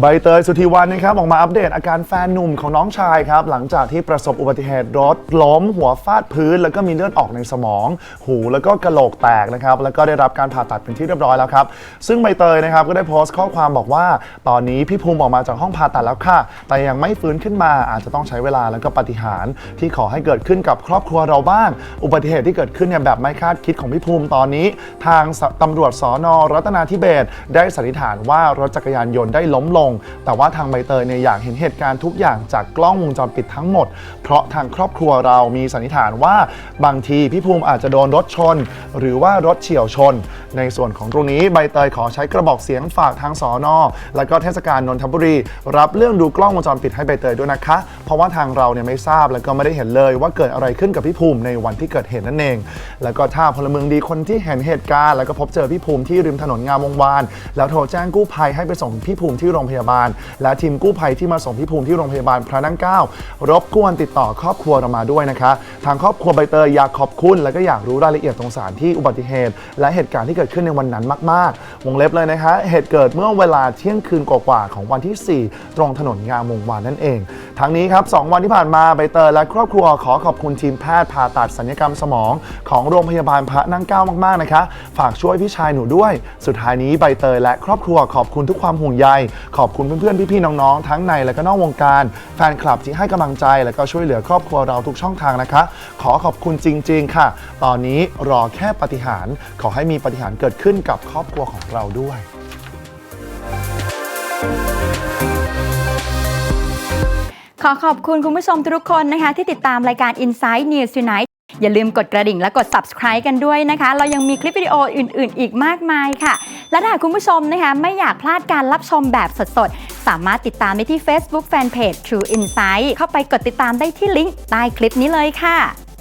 ใบเตยสุธีวันนะครับออกมาอัปเดตอาการแฟนหนุ่มของน้องชายครับหลังจากที่ประสบอุบัติเหตุรถล้มหัวฟาดพื้น แล้วก็มีเลือดออกในสมอง หูแล้วก็กระโหลกแตกนะครับแล้วก็ได้รับการผ่าตัดเป็นที่เรียบร้อยแล้วครับ ซึ่งใบเตยนะครับก็ได้โพสต์ข้อความบอกว่า ตอนนี้พี่ภูมิออกมาจากห้องผ่าตัดแล้วค่ะ แต่ยังไม่ฟื้นขึ้นมาอาจจะต้องใช้เวลาแล้วก็ปาฏิหารย์ที่ขอให้เกิดขึ้นกับครอบครัวเราบ้าง อุบัติเหตุที่เกิดขึ้นเนี่ยแบบไม่คาดคิดของพี่ภูมิตอนนี้ ทางตำรวจสอนอรัตนาธิเบศได้สันนิษฐานว่ารถจักรยานยนต์ได้ล้มลงแต่ว่าทางใบเตยเนี่ยอยากเห็นเหตุการณ์ทุกอย่างจากกล้องวงจรปิดทั้งหมด เพราะทางครอบครัวเรามีสันนิษฐานว่าบางทีพี่ภูมิอาจจะโดนรถชน หรือว่ารถเฉี่ยวชนในส่วนของตรงนี้ใบเตยขอใช้กระบอกเสียงฝากทางสอนอและก็เทศกาลนนทบุรี รับเรื่องดูกล้องวงจรปิดให้ใบเตยด้วยนะคะ เพราะว่าทางเราเนี่ยไม่ทราบแล้วก็ไม่ได้เห็นเลย ว่าเกิดอะไรขึ้นกับพี่ภูมิในวันที่เกิดเหตุนั่นเอง แล้วก็ถ้าพลเมืองดีคนที่เห็นเหตุการณ์ แล้วก็พบเจอพี่ภูมิที่ริมถนนงามวงวานแล้วโทรแจ้งกู้ภัยให้ไปส่งพี่ภูมิที่โรงพยาบาล และทีมกู้ภัยที่มาส่งพี่ภูมิที่โรงพยาบาลพระนั่งเก้ารบกวนติดต่อครอบครัวเรามาด้วยนะคะ ทางครอบครัวใบเตยอยากขอบคุณ แล้วก็อยากรู้รายละเอียดตรงสานที่อุบัติเหตุ และเหตุการณ์ที่เกิดขึ้นในวันนั้นมาก ๆ วงเล็บเลยนะคะ เหตุเกิดเมื่อเวลาเที่ยงคืนกว่าๆของวันที่ 4 ตรงถนนงามวงวานนั่นเอง ทั้งนี้ครับ 2 วันที่ผ่านมาใบเตยและครอบครัวขอขอบคุณทีมแพทย์ผ่าตัดสัญญกรรมสมอง ของโรงพยาบาลพระนั่งเก้ามากๆนะคะ ฝากช่วยพี่ชายหนูด้วย สุดท้ายนี้ใบเตยและครอบครัวขอบคุณทุกความห่วงใย ขอบคุณเพื่อนๆพี่ๆน้องๆทั้งในและก็นอกวงการ แฟนคลับที่ให้กำลังใจและก็ช่วยเหลือครอบครัวเราทุกช่องทางนะคะ ขอขอบคุณจริง ๆ ค่ะ ตอนนี้รอแค่ปาฏิหารย์ขอให้มีปาฏิหารย์เกิดขึ้นกับครอบครัวของเราด้วย ขอขอบคุณคุณผู้ชมทุกคนนะคะที่ติดตามรายการ Inside News Tonight อย่าลืมกดกระดิ่งและกด subscribe กันด้วยนะคะ เรายังมีคลิปวิดีโออื่น ๆ อีกมากมายค่ะ และถ้าคุณผู้ชมนะคะไม่อยากพลาดการรับชมแบบสด ๆ สามารถติดตามได้ที่ Facebook Fanpage True Insight เข้าไปกดติดตามได้ที่ลิงก์ใต้คลิปนี้เลยค่ะ